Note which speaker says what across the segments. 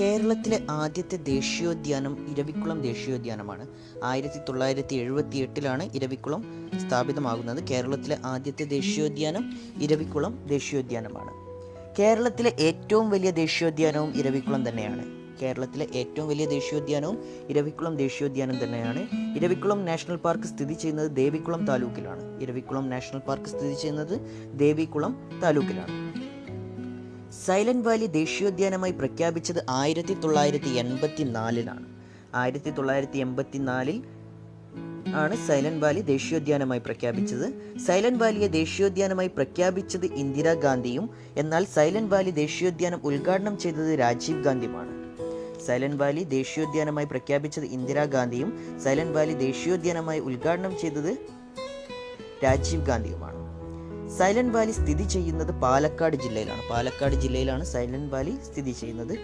Speaker 1: കേരളത്തിലെ ആദ്യത്തെ ദേശീയോദ്യാനം ഇരവിക്കുളം ദേശീയോദ്യാനമാണ്. ആയിരത്തി തൊള്ളായിരത്തി എഴുപത്തി എട്ടിലാണ് ഇരവിക്കുളം സ്ഥാപിതമാകുന്നത്. കേരളത്തിലെ ആദ്യത്തെ ദേശീയോദ്യാനം ഇരവിക്കുളം ദേശീയോദ്യാനമാണ്. കേരളത്തിലെ ഏറ്റവും വലിയ ദേശീയോദ്യാനവും ഇരവിക്കുളം തന്നെയാണ്. കേരളത്തിലെ ഏറ്റവും വലിയ ദേശീയോദ്യാനവും ഇരവിക്കുളം ദേശീയോദ്യാനം തന്നെയാണ്. ഇരവിക്കുളം നാഷണൽ പാർക്ക് സ്ഥിതി ചെയ്യുന്നത് ദേവികുളം താലൂക്കിലാണ്. ഇരവിക്കുളം നാഷണൽ പാർക്ക് സ്ഥിതി ചെയ്യുന്നത് ദേവികുളം താലൂക്കിലാണ്. സൈലന്റ് വാലി ദേശീയോദ്യാനമായി പ്രഖ്യാപിച്ചത് ആയിരത്തി തൊള്ളായിരത്തി എൺപത്തി നാലിലാണ് ആയിരത്തി തൊള്ളായിരത്തി എൺപത്തി നാലിൽ ആണ് സൈലന്റ് വാലി ദേശീയോദ്യാനമായി പ്രഖ്യാപിച്ചത്. സൈലന്റ് വാലിയെ ദേശീയോദ്യാനമായി പ്രഖ്യാപിച്ചത് ഇന്ദിരാഗാന്ധിയും എന്നാൽ സൈലന്റ് വാലി ദേശീയോദ്യാനം ഉദ്ഘാടനം ചെയ്തത് രാജീവ് ഗാന്ധിയുമാണ്. സൈലന്റ് വാലി ദേശീയോദ്യാനമായി പ്രഖ്യാപിച്ചത് ഇന്ദിരാഗാന്ധിയും സൈലന്റ് വാലി ദേശീയോദ്യാനമായി ഉദ്ഘാടനം ചെയ്തത് രാജീവ് ഗാന്ധിയുമാണ്. സൈലന്റ് വാലി സ്ഥിതി ചെയ്യുന്നത് പാലക്കാട് ജില്ലയിലാണ്. പാലക്കാട് ജില്ലയിലാണ് സൈലന്റ് വാലി സ്ഥിതി ചെയ്യുന്നത്.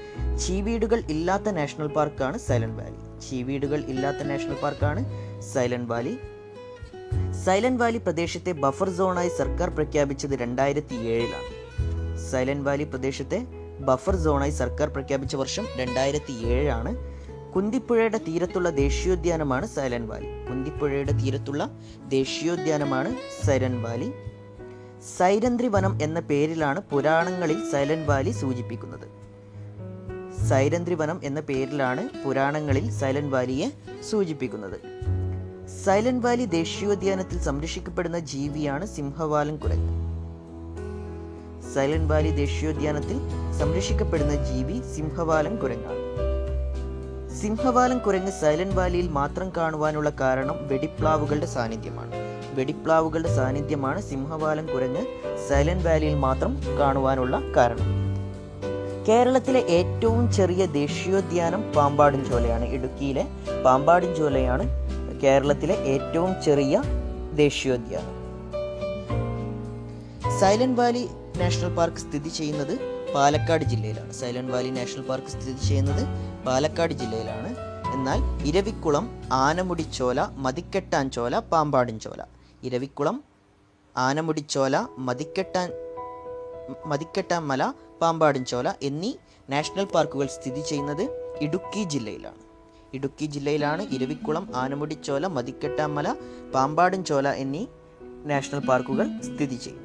Speaker 1: ചീവീടുകൾ ഇല്ലാത്ത നാഷണൽ പാർക്കാണ് സൈലന്റ് വാലി. ചീവീടുകൾ ഇല്ലാത്ത നാഷണൽ പാർക്കാണ് സൈലന്റ് വാലി. സൈലന്റ് വാലി പ്രദേശത്തെ ബഫർ സോണായി സർക്കാർ പ്രഖ്യാപിച്ചത് രണ്ടായിരത്തി ഏഴിലാണ് സൈലന്റ് വാലി പ്രദേശത്തെ ബഫർ സോണായി സർക്കാർ പ്രഖ്യാപിച്ച വർഷം രണ്ടായിരത്തി ഏഴാണ് കുന്തിപ്പുഴയുടെ തീരത്തുള്ള ദേശീയോദ്യാനമാണ് സൈലന്റ് വാലി. കുന്തിപ്പുഴയുടെ തീരത്തുള്ള ദേശീയോദ്യാനമാണ് സൈലന്റ് വാലി. സൈരന്ത്രി വനം എന്ന പേരിലാണ് പുരാണങ്ങളിൽ സൈലന്റ് വാലി സൂചിപ്പിക്കുന്നത്. സൈരന്ധ്രി വനം എന്ന പേരിലാണ് പുരാണങ്ങളിൽ സൈലന്റ് വാലിയെ സൂചിപ്പിക്കുന്നത്. സൈലന്റ് വാലി ദേശീയോദ്യാനത്തിൽ സംരക്ഷിക്കപ്പെടുന്ന ജീവിയാണ് സിംഹവാലൻ കുരങ്ങ് സൈലന്റ് വാലി ദേശീയോദ്യാനത്തിൽ സംരക്ഷിക്കപ്പെടുന്ന ജീവി സിംഹവാലൻ കുരങ്ങാണ് സിംഹവാലൻ കുരങ്ങ് സൈലന്റ് വാലിയിൽ മാത്രം കാണുവാനുള്ള കാരണം വെടിപ്ലാവുകളുടെ സാന്നിധ്യമാണ്. വെടിപ്ലാവുകളുടെ സാന്നിധ്യമാണ് സിംഹവാലൻ കുരങ്ങ് സൈലന്റ് വാലിയിൽ മാത്രം കാണുവാനുള്ള കാരണം. കേരളത്തിലെ ഏറ്റവും ചെറിയ ദേശീയോദ്യാനം പാമ്പാടിൻ ചോലയാണ് ഇടുക്കിയിലെ പാമ്പാടിൻ ചോലയാണ് കേരളത്തിലെ ഏറ്റവും ചെറിയ ദേശീയോദ്യാനം. സൈലന്റ് വാലി നാഷണൽ പാർക്ക് സ്ഥിതി ചെയ്യുന്നത് പാലക്കാട് ജില്ലയിലാണ്. സൈലന്റ് വാലി നാഷണൽ പാർക്ക് സ്ഥിതി ചെയ്യുന്നത് പാലക്കാട് ജില്ലയിലാണ്. എന്നാൽ ഇരവിക്കുളം ആനമുടിച്ചോല പാമ്പാടിൻ പാമ്പാടിൻചോല ഇരവിക്കുളം ആനമുടിച്ചോല മതിക്കെട്ടാൻ മതിക്കെട്ടാമല പാമ്പാടിൻചോല എന്നീ നാഷണൽ പാർക്കുകൾ സ്ഥിതി ചെയ്യുന്നത് ഇടുക്കി ജില്ലയിലാണ്. ഇടുക്കി ജില്ലയിലാണ് ഇരവിക്കുളം ആനമുടിച്ചോല മതിക്കെട്ടാമല പാമ്പാടിൻചോല എന്നീ നാഷണൽ പാർക്കുകൾ സ്ഥിതി ചെയ്യുന്നത്.